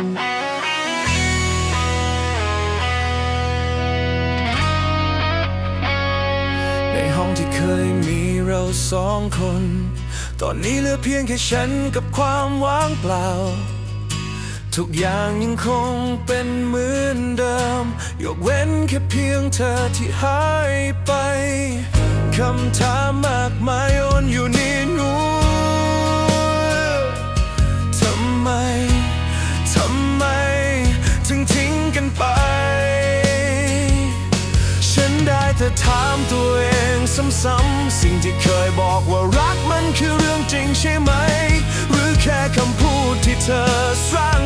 ในห้องที่เคยมีเราสองคน ตอนนี้เหลือเพียงแค่ฉันกับความว่างเปล่า ทุกอย่างยังคงเป็นเหมือนเดิม ยกเว้นแค่เพียงเธอที่หายไป คำถามมากมายโอนอยู่ในหัวามตัวเองซ้ำๆสิ่งที่เคยบอกว่ารักมันคือเรื่องจริงใช่ไหม หรือแค่คำพูดที่เธอสร้าง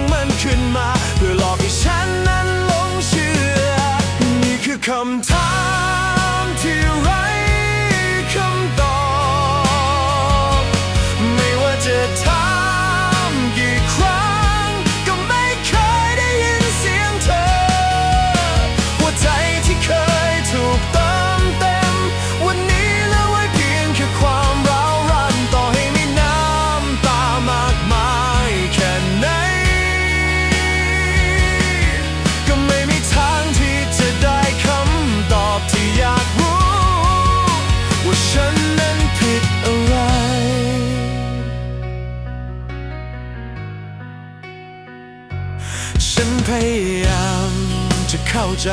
ใจ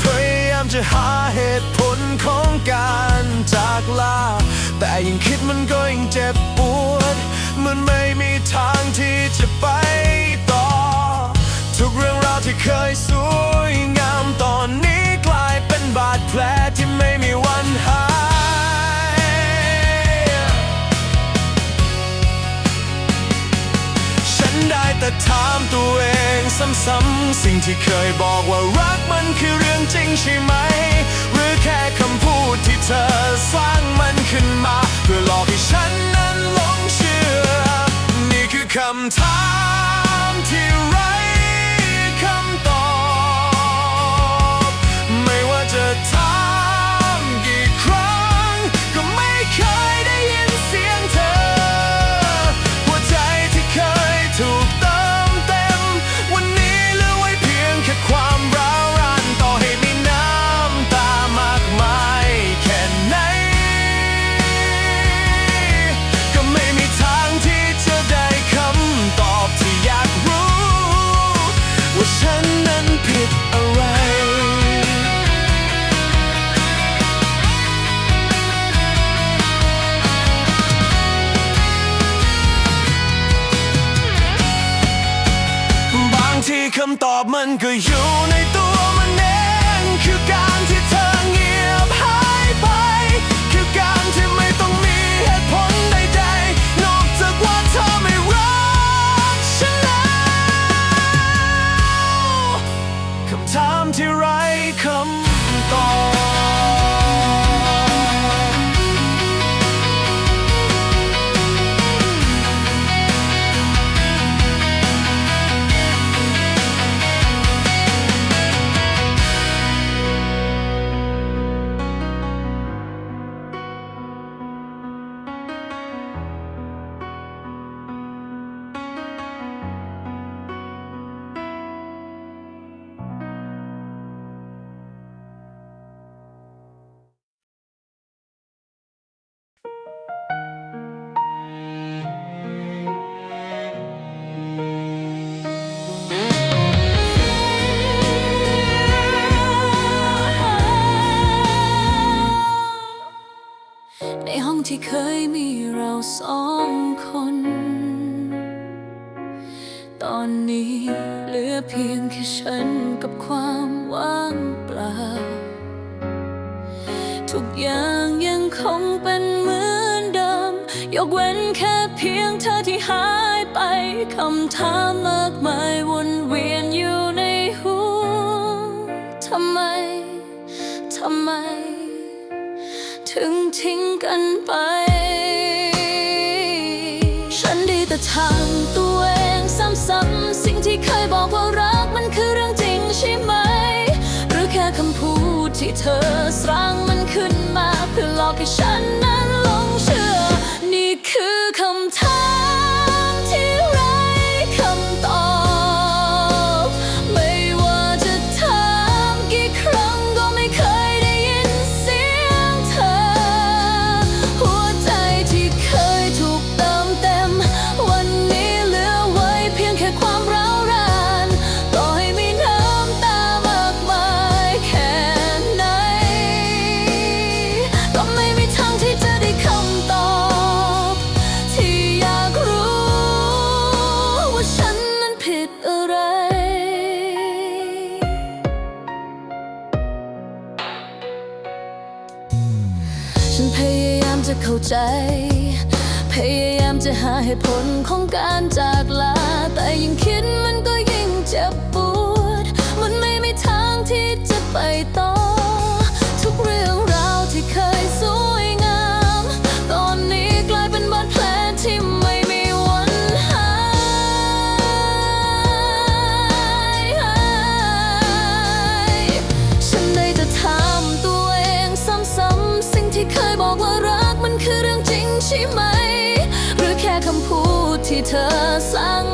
พยายามจะหาเหตุผลของการจากลา แต่ยิ่งคิดมันก็ยิ่งเจ็บปวด มันไม่มีทางที่จะไปต่อ ทุกเรื่องราวที่เคยสวยงามตอนนี้กลายเป็นบาดแผลที่ไม่มีวันหาย ฉันได้แต่ถามตัวเอง ซ้ำๆสิ่งที่เคยบอกว่ารักมันคือเรื่องจริงใช่ไหม หรือแค่คำพูดที่เธอสร้างมันขึ้นมา เพื่อหลอกให้ฉันนั้นหลงเชื่อ นี่คือคำถาม คำตอบมันก็อยู่ในตัวมันเองคือการที่เธอเงียบหายไป คือการที่ไม่ต้องมีเหตุผลใดๆ นอกจากว่าเธอไม่รักฉันแล้วคำถามที่เรา ในห้องที่เคยมีเราสองคน ตอนนี้เหลือเพียงแค่ฉันกับความว่างเปล่า ทุกอย่างยังคงเป็นเหมือนเดิม ยกเว้นแค่เพียงเธอที่หายไปคำถามมากมายวนเวียนอยู่ในหัวทำไม ทำไม ถึงทิ้งกันไป ฉันดีแต่ทามตัวเองซ้ำๆสิ่งที่เคยบอกว่ารักมันคือเรื่องจริงใช่ไหม หรือแค่คำพูดที่เธอสร้างมันขึ้นมาเพื่อหลอกให้ฉันนั้น พยายามจะเข้าใจ พยายามจะหาเหตุผลของการจากลา แต่ยิ่งคิดมันก็ยิ่งเจ็บปวด มันไม่มีทางที่จะไปต่อ เธอสั่ง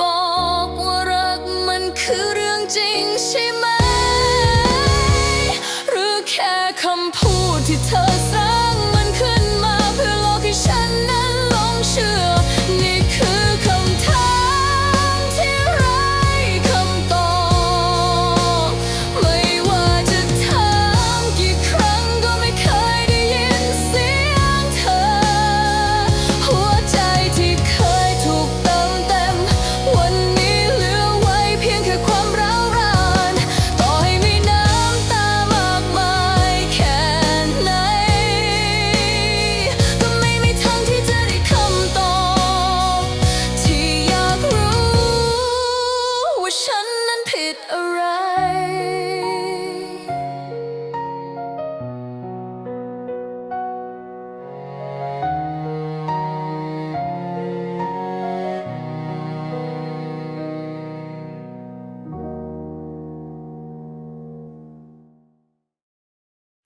บอกว่ารักมันคือ